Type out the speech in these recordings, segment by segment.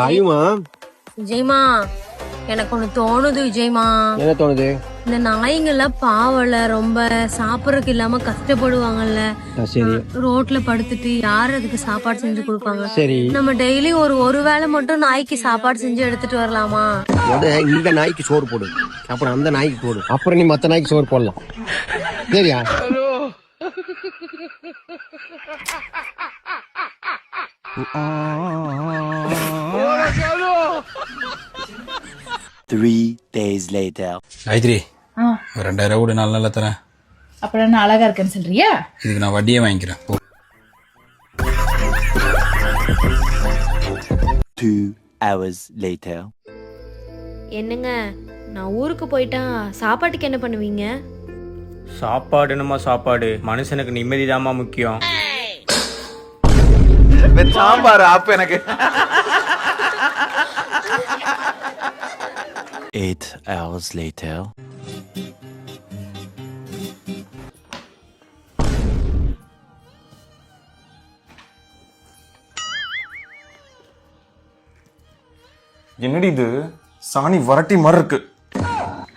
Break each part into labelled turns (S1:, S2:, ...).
S1: ஐயுமா
S2: விஜய்மா எனக்கு ஒண்ணு தோணுது விஜய்மா
S1: என்ன தோணுது?
S2: இந்த நாய்ங்கெல்லாம் பாவல ரொம்ப சாப்பிடறதுக்கு இல்லாம கஷ்டப்படுவாங்கல்ல. ரோட்ல படுத்துட்டு யார் அதுக்கு சாப்பாடு செஞ்சு கொடுப்பாங்க?
S1: சரி.
S2: நம்ம டெய்லி ஒரு ஒரு வேளை மட்டும் நாய்க்கு சாப்பாடு செஞ்சு எடுத்துட்டு வரலாமா?
S1: இந்த நாய்க்கு சோறு போடு. அப்புறம் அந்த நாய்க்கு போடு. அப்புறம் நீ மத்த நாய்க்கு சோறு போடலாம். சரியா?
S3: Three days later.
S4: காயத்ரி ஒரு ரெண்டாயிரம் கூட நாலு நாளில் தரேன்.
S5: அப்புறம் நான் அழகா இருக்கேன்னு சொல்றியா?
S4: இதுக்கு நான் வட்டியே வாங்கிக்கிறேன்.
S3: Two hours later.
S2: என்னங்க நான் ஊருக்கு போயிட்டா சாப்பாட்டுக்கு என்ன பண்ணுவீங்க?
S6: சாப்பாடு என்னமா சாப்பாடு? மனுஷனுக்கு நிம்மதி முக்கியம்.
S7: சாம்பார் அப்ப எனக்கு.
S3: Eight hours later.
S7: என்னடி இது? சாணி வரட்டி மாதிரி இருக்கு.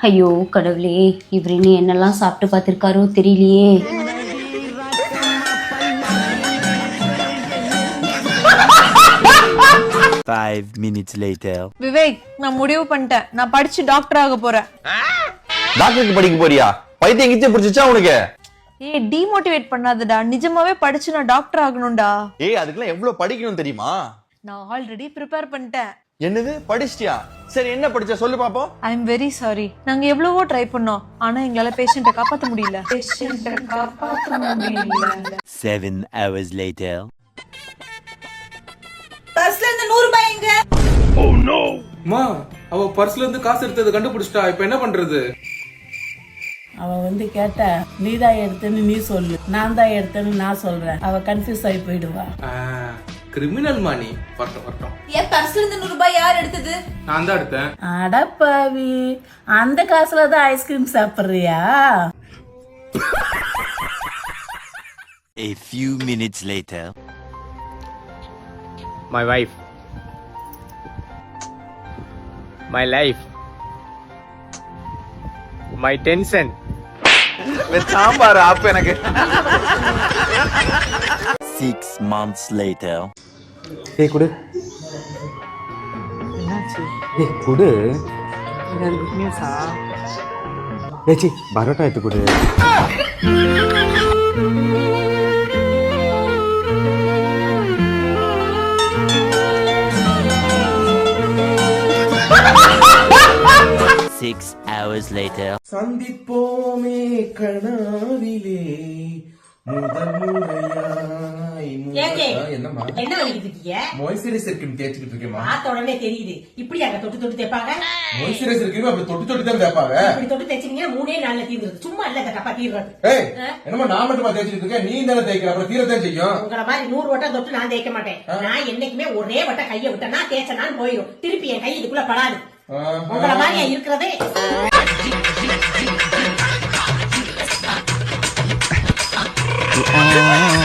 S8: ஐயோ கடவுளே இவர் இனி என்னெல்லாம் சாப்பிட்டு பார்த்திருக்காரோ தெரியலையே.
S3: Five minutes later.
S9: விவேக் நான் முடிவு பண்ணிட்டேன். நான் படிச்சு டாக்டர் ஆக போறேன்.
S7: டாக்டருக்கு படிக்க போறியா? பைத்தியம் கிச்சே பிடிச்சிச்சா உனக்கு?
S9: ஏய் டிமோட்டிவேட் பண்ணாதடா. நிஜமாவே படிச்சு நான் டாக்டர் ஆகணும்டா.
S7: ஏய் அதுக்கெல்லாம் எவ்வளவு படிக்கணும் தெரியுமா?
S9: நான் ஆல்ரெடி ப்ரிப்பேர் பண்ணிட்டேன்.
S7: என்னது? படிச்சிட்டியா? சரி என்ன படிச்ச? சொல்லு பாப்போம்.
S9: ஐ எம் வெரி சாரி நாங்க எவ்வளவோ ட்ரை பண்ணோம். ஆனா எங்களால பேஷண்ட்டை காப்பாத்த முடியல. பேஷண்ட்டை காப்பாத்த முடியல.
S3: Seven hours later.
S10: அவ பர்ஸ்ல இருந்து காசு எடுத்தது கண்டுபிடிச்சிட்டா இப்ப என்ன பண்றது?
S5: அவ வந்து கேட்டா நீ தான் எடுத்தேன்னு நீ சொல்லு. நான் தான் எடுத்தேன்னு நான் சொல்றேன். அவ கன்ஃபியூஸ் ஆகி போயிடுவா.
S10: கிரிமினல் மாணி வரட்டும் வரட்டும்.
S9: என் பர்ஸ்ல இருந்து நூறு ரூபாய் யார் எடுத்தது?
S10: நான் தான் எடுத்தேன்.
S5: அடப்பாவி அந்த காசுல தான் ஐஸ்கிரீம் சாப்பிடுறியா?
S3: A few minutes later.
S6: My wife my life my tension
S7: sambar அப்ப எனக்கு.
S3: Six months later.
S1: ஏய் குடு. ஏய் குடு. ஏச்சி பரோட்டா எடுத்து கொடு.
S3: Six hours later.
S10: சந்திப்போமே கனாவிலே முதல் முறையாய் என்னம்மா?
S5: என்ன பண்ணிட்டு இருக்கீங்க
S10: மாய்ஸ்சரைசர் கிரீம் தேய்ச்சிட்டு இருக்கேம்மா.
S5: பார்த்த உடனே தெரியுது. இப்படி அங்க தொட்டு தொட்டு தேப்பாங்க
S10: மாய்ஸ்சரைசர் கிரீம் அப்படி தொட்டு தொட்டு தான் தேய்ப்பாங்க?
S5: இப்படி தொட்டு தேய்ச்சிங்கன்னா மூணே நாள்ல தீர்ந்துருது. சும்மா இல்ல இந்த கப்பா தீர்றது.
S10: ஏய் என்னம்மா நான் மட்டுமா தேய்ச்சிட்டு இருக்கேன். நீ தானே தேய்க்கிற அப்புறம் தீரத்தான் செய்யும்.
S5: உங்களை மாதிரி நூறு வட்டம் தொட்டு நான் தேய்க்க மாட்டேன். நான் என்னைக்குமே ஒரே வட்டம் கையை விட்டேன்னா தேய்ச்சனான்னு போயிடும். திருப்பி என் கை இதுக்குள்ள படாது. உங்களை மாதிரி இருக்கிறதே
S3: Ah.